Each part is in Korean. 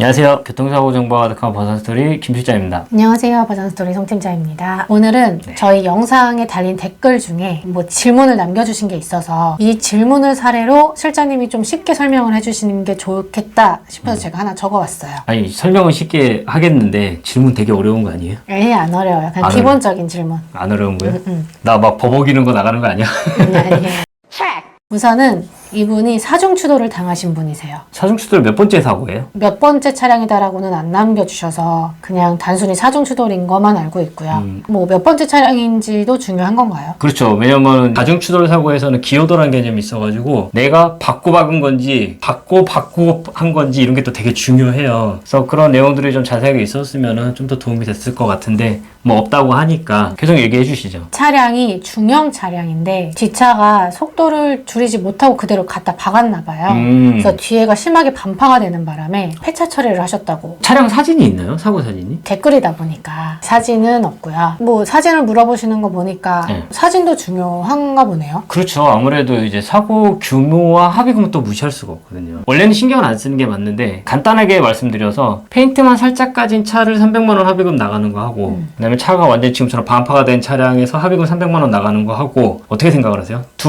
안녕하세요. 교통사고 정보가 가득한 버선스토리 김실장입니다. 안녕하세요. 버전스토리 송팀장입니다. 오늘은 네. 저희 영상에 달린 댓글 중에 뭐 질문을 남겨주신 게 있어서 이 질문을 사례로 실장님이 좀 쉽게 설명을 해주시는 게 좋겠다 싶어서 음. 제가 하나 적어왔어요. 아니 설명은 쉽게 하겠는데 질문 되게 어려운 거 아니에요? 에이, 안 어려워요. 그냥 안 기본적인 질문. 안 어려운 거예요? 음, 음. 나막 버벅이는 거 나가는 거 아니야? 음, 아니에요. 우선은 이분이 사중 추돌을 당하신 분이세요. 사중추돌 몇 번째 사고예요? 몇 번째 차량이다라고는 안 남겨주셔서 그냥 단순히 사중 추돌인 것만 알고 있고요. 음. 뭐 몇 번째 차량인지도 중요한 건가요? 그렇죠. 왜냐면 가중추돌 사고에서는 기여도라는 개념이 있어가지고 내가 받고 박은 건지 받고 받고 한 건지 이런 게 또 되게 중요해요. 그래서 그런 내용들이 좀 자세하게 있었으면 좀 더 도움이 됐을 것 같은데 뭐 없다고 하니까 계속 얘기해 주시죠. 차량이 중형 차량인데 뒷차가 속도를 줄이지 못하고 그대로 갖다 박았나 봐요. 음. 그래서 뒤에가 심하게 반파가 되는 바람에 폐차 처리를 하셨다고 차량 사진이 있나요? 사고 사진이? 댓글이다 보니까 사진은 없고요. 뭐 사진을 물어보시는 거 보니까 네. 사진도 중요한가 보네요. 그렇죠. 아무래도 이제 사고 규모와 합의금은 또 무시할 수가 없거든요. 원래는 신경을 안 쓰는 게 맞는데 간단하게 말씀드려서 페인트만 살짝 까진 차를 300만 원 합의금 나가는 거 하고 음. 그다음에 차가 완전 지금처럼 반파가 된 차량에서 합의금 300만 원 나가는 거 하고 어떻게 생각을 하세요? 두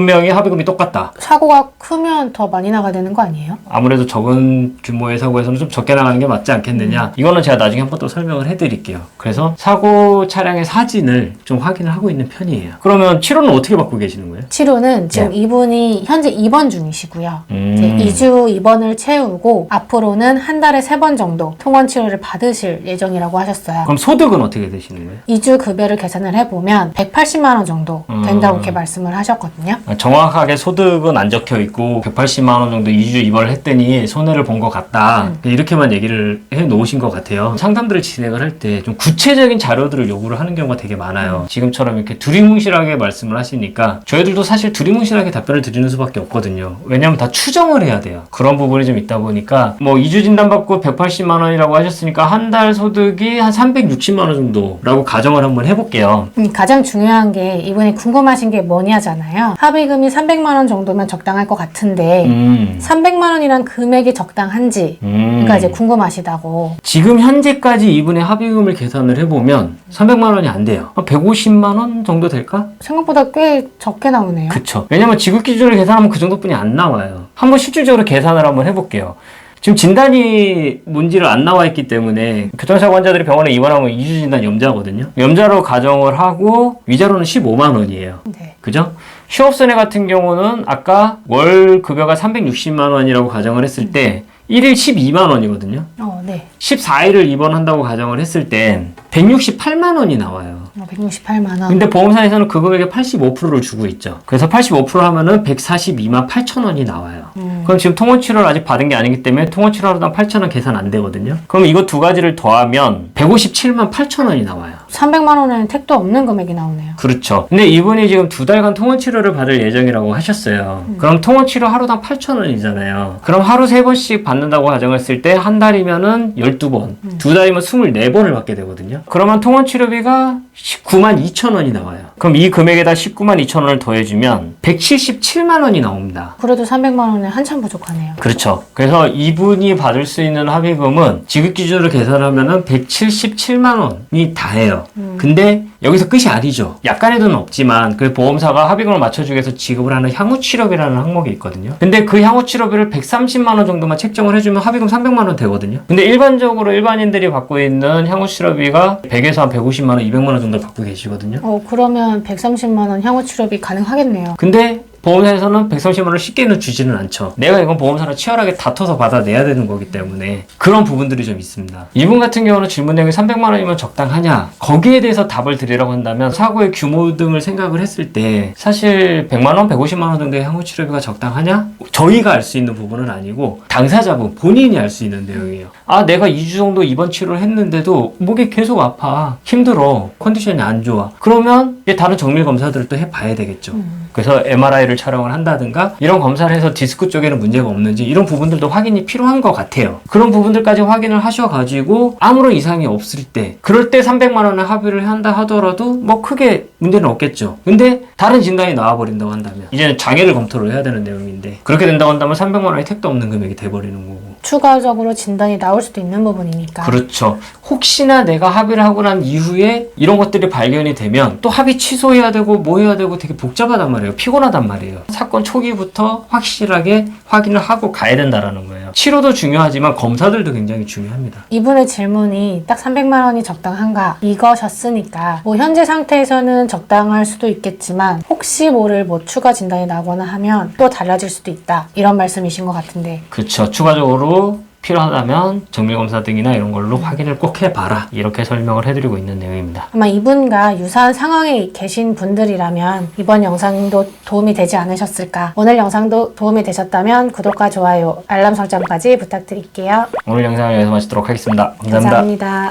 명의 합의금이 똑같다. 사고가 크면 더 많이 나가야 되는 거 아니에요? 아무래도 적은 규모의 사고에서는 좀 적게 나가는 게 맞지 않겠느냐. 이거는 제가 나중에 한 번 또 설명을 해드릴게요. 그래서 사고 차량의 사진을 좀 확인을 하고 있는 편이에요. 그러면 치료는 어떻게 받고 계시는 거예요? 치료는 지금 이분이 현재 입원 중이시고요. 음. 이제 2주 입원을 채우고 앞으로는 한 달에 세 번 정도 통원 치료를 받으실 예정이라고 하셨어요. 그럼 소득은 어떻게 되시는 거예요? 2주 급여를 계산을 해보면 180만 원 정도 된다고 이렇게 말씀을 하셨거든요. 아, 정확하게 소득은 안 적혀 있고 180만 원 정도 2주 입원을 했더니 손해를 본 것 같다. 이렇게만 얘기를 해 놓으신 것 같아요. 상담들을 진행을 할 때 좀 구체적인 자료들을 요구를 하는 경우가 되게 많아요. 지금처럼 이렇게 두리뭉실하게 말씀을 하시니까 저희들도 사실 두리뭉실하게 답변을 드리는 수밖에 없거든요. 왜냐하면 다 추정을 해야 돼요. 그런 부분이 좀 있다 보니까 뭐 2주 진단 받고 180만 원이라고 하셨으니까 한 달 소득이 한 360만 원 정도 라고 가정을 한번 해볼게요 음, 가장 중요한 게 이분이 궁금하신 게 뭐냐잖아요. 합의금이 300만 원 정도면 적당할 것 같은데 음. 300만 원이란 금액이 적당한지 음. 그러니까 이제 궁금하시다고. 지금 현재까지 이분의 합의금을 계산을 해보면 300만 원이 안 돼요. 한 150만 원 정도 될까? 생각보다 꽤 적게 나오네요. 그쵸. 왜냐면 지급 기준을 계산하면 그 정도뿐이 안 나와요. 한번 실질적으로 계산을 한번 해볼게요. 지금 진단이 문제를 안 나와 있기 때문에 교통사고 환자들이 병원에 입원하면 2주 진단 염자거든요. 염자로 가정을 하고 위자료는 15만 원이에요. 네. 그죠? 휴업손해 같은 경우는 아까 월 급여가 360만 원이라고 가정을 했을 때 1일 12만 원이거든요. 어, 네. 14일을 입원한다고 가정을 했을 땐 168만 원이 나와요. 어, 168만 원. 근데 보험사에서는 그 금액의 85%를 주고 있죠. 그래서 85% 하면은 142만 8천 원이 나와요. 음. 그럼 지금 통원 치료를 아직 받은 게 아니기 때문에 통원 치료 하루당 8천 원 계산 안 되거든요. 그럼 이거 두 가지를 더하면 157만 8천 원이 나와요. 300만 원에는 택도 없는 금액이 나오네요. 그렇죠. 근데 이분이 지금 두 달간 통원 치료를 받을 예정이라고 하셨어요. 그럼 통원 치료 하루당 8천 원이잖아요. 그럼 하루 세 번씩 받는다고 가정했을 때 한 달이면은 12번, 두 달이면 24번을 받게 되거든요. 그러면 통원 치료비가 19만 2천 원이 나와요. 그럼 이 금액에다 19만 2천 원을 더해주면 177만 원이 나옵니다. 그래도 300만 원에 한참 부족하네요. 그렇죠. 그래서 이분이 받을 수 있는 합의금은 지급 기준으로 계산하면은 177만 원이 다 해요. 근데 여기서 끝이 아니죠. 약간의 돈은 없지만 그 보험사가 합의금을 맞춰주기 위해서 지급을 하는 향후치료비라는 항목이 있거든요. 근데 그 향후치료비를 130만 원 정도만 책정을 해주면 합의금 300만 원 되거든요. 근데 일반적으로 일반인들이 받고 있는 향후치료비가 100에서 한 150만 원, 200만 원 정도 받고 계시거든요. 어, 그러면 130만 원 향후 치료비 가능하겠네요. 근데 보험사에서는 130만 원을 쉽게는 주지는 않죠. 내가 이건 보험사랑 치열하게 다퉈서 받아내야 되는 거기 때문에 그런 부분들이 좀 있습니다. 이분 같은 경우는 질문 내용이 300만 원이면 적당하냐? 거기에 대해서 답을 드리라고 한다면 사고의 규모 등을 생각을 했을 때 사실 100만 원, 150만 원 정도의 향후 치료비가 적당하냐? 저희가 알 수 있는 부분은 아니고 당사자분 본인이 알 수 있는 내용이에요. 아, 내가 2주 정도 입원 치료를 했는데도 목이 계속 아파. 힘들어. 컨디션이 안 좋아. 그러면 다른 정밀 검사들을 또 해봐야 되겠죠. 그래서 MRI를 촬영을 한다든가 이런 검사를 해서 디스크 쪽에는 문제가 없는지 이런 부분들도 확인이 필요한 것 같아요. 그런 부분들까지 확인을 하셔가지고 아무런 이상이 없을 때 그럴 때 300만 원을 합의를 한다 하더라도 뭐 크게 문제는 없겠죠. 근데 다른 진단이 나와버린다고 한다면 이제는 장애를 검토를 해야 되는 내용인데 그렇게 된다고 한다면 300만 원이 택도 없는 금액이 돼버리는 거고 추가적으로 진단이 나올 수도 있는 부분이니까. 그렇죠. 혹시나 내가 합의를 하고 난 이후에 이런 것들이 발견이 되면 또 합의 취소해야 되고 뭐 해야 되고 되게 복잡하단 말이에요. 피곤하단 말이에요. 사건 초기부터 확실하게 확인을 하고 가야 된다라는 거예요. 치료도 중요하지만 검사들도 굉장히 중요합니다. 이분의 질문이 딱 300만 원이 적당한가 이거셨으니까 뭐 현재 상태에서는 적당할 수도 있겠지만 혹시 모를 뭐 추가 진단이 나거나 하면 또 달라질 수도 있다 이런 말씀이신 것 같은데 그쵸. 추가적으로 필요하다면 정밀검사 등이나 이런 걸로 확인을 꼭 해봐라. 이렇게 설명을 해드리고 있는 내용입니다. 아마 이분과 유사한 상황에 계신 분들이라면 이번 영상도 도움이 되지 않으셨을까 오늘 영상도 도움이 되셨다면 구독과 좋아요 알람 설정까지 부탁드릴게요 오늘 영상을 여기서 마치도록 하겠습니다 감사합니다. 감사합니다.